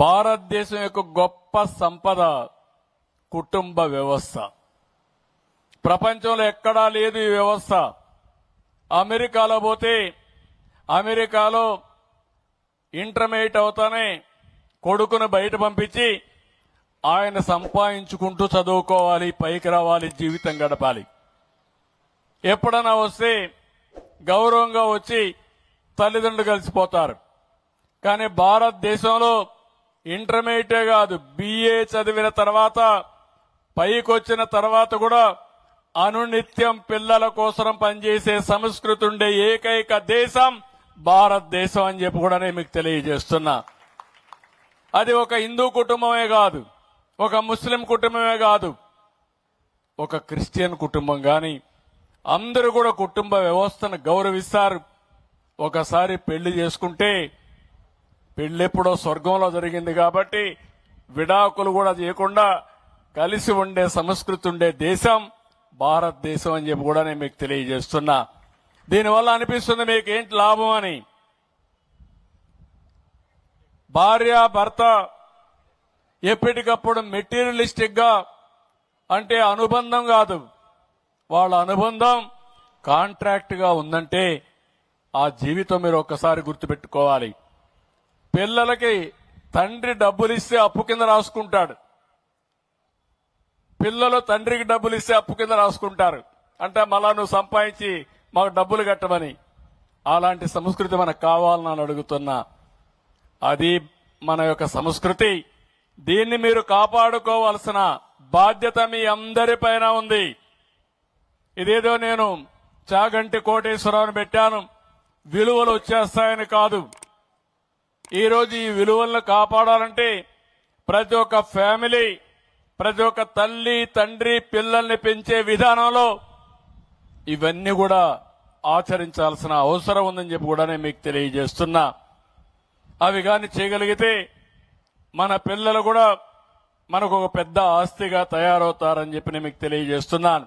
భారతదేశం యొక్క గొప్ప సంపద కుటుంబ వ్యవస్థ. ప్రపంచంలో ఎక్కడా లేదు ఈ వ్యవస్థ. అమెరికాలో పోతే అమెరికాలో ఇంటర్మీడియట్ అవుతానే కొడుకును బయట పంపించి ఆయన సంపాదించుకుంటూ చదువుకోవాలి పైకి రావాలి జీవితం గడపాలి. ఎప్పుడన్నా వస్తే గౌరవంగా వచ్చి తల్లిదండ్రులు కలిసిపోతారు. కానీ భారతదేశంలో ఇంటర్మీడియటే కాదు బిఏ చదివిన తర్వాత పైకొచ్చిన తర్వాత కూడా అనునిత్యం పిల్లల కోసం పనిచేసే సంస్కృతి ఉండే ఏకైక దేశం భారతదేశం అని చెప్పి కూడా నేను మీకు తెలియజేస్తున్నా. అది ఒక హిందూ కుటుంబమే కాదు ఒక ముస్లిం కుటుంబమే కాదు ఒక క్రిస్టియన్ కుటుంబం కానీ అందరూ కూడా కుటుంబ వ్యవస్థను గౌరవిస్తారు. ఒకసారి పెళ్ళి చేసుకుంటే పెళ్ళెప్పుడో స్వర్గంలో జరిగింది కాబట్టి విడాకులు కూడా చేయకుండా కలిసి ఉండే సంస్కృతి ఉండే దేశం భారతదేశం అని చెప్పి కూడా నేను మీకు తెలియజేస్తున్నా. దీనివల్ల అనిపిస్తుంది మీకు ఏంటి లాభం అని. భార్య భర్త ఎప్పటికప్పుడు మెటీరియలిస్టిక్గా అంటే అనుబంధం కాదు. వాళ్ళ అనుబంధం కాంట్రాక్ట్గా ఉందంటే ఆ జీవితం మీరు ఒక్కసారి గుర్తుపెట్టుకోవాలి. పిల్లలకి తండ్రి డబ్బులు ఇస్తే అప్పు కింద రాసుకుంటాడు. పిల్లలు తండ్రికి డబ్బులు ఇస్తే అప్పు కింద రాసుకుంటారు. అంటే మళ్ళా నువ్వు సంపాదించి మాకు డబ్బులు కట్టమని. అలాంటి సంస్కృతి మనకు కావాలని అడుగుతున్నా. అది మన యొక్క సంస్కృతి. దీన్ని మీరు కాపాడుకోవాల్సిన బాధ్యత మీ అందరిపైన ఉంది. ఇదేదో నేను చాగంటి కోటేశ్వరరావుని పెట్టాను. విలువలు వచ్చేస్తాయని కాదు. ఈరోజు ఈ విలువలను కాపాడాలంటే ప్రతి ఒక్క ఫ్యామిలీ ప్రతి ఒక్క తల్లి తండ్రి పిల్లల్ని పెంచే విధానంలో ఇవన్నీ కూడా ఆచరించాల్సిన అవసరం ఉందని చెప్పి కూడా నేను మీకు తెలియజేస్తున్నా. అవి కానీ చేయగలిగితే మన పిల్లలు కూడా మనకు ఒక పెద్ద ఆస్తిగా తయారవుతారని చెప్పి నేను మీకు తెలియజేస్తున్నాను.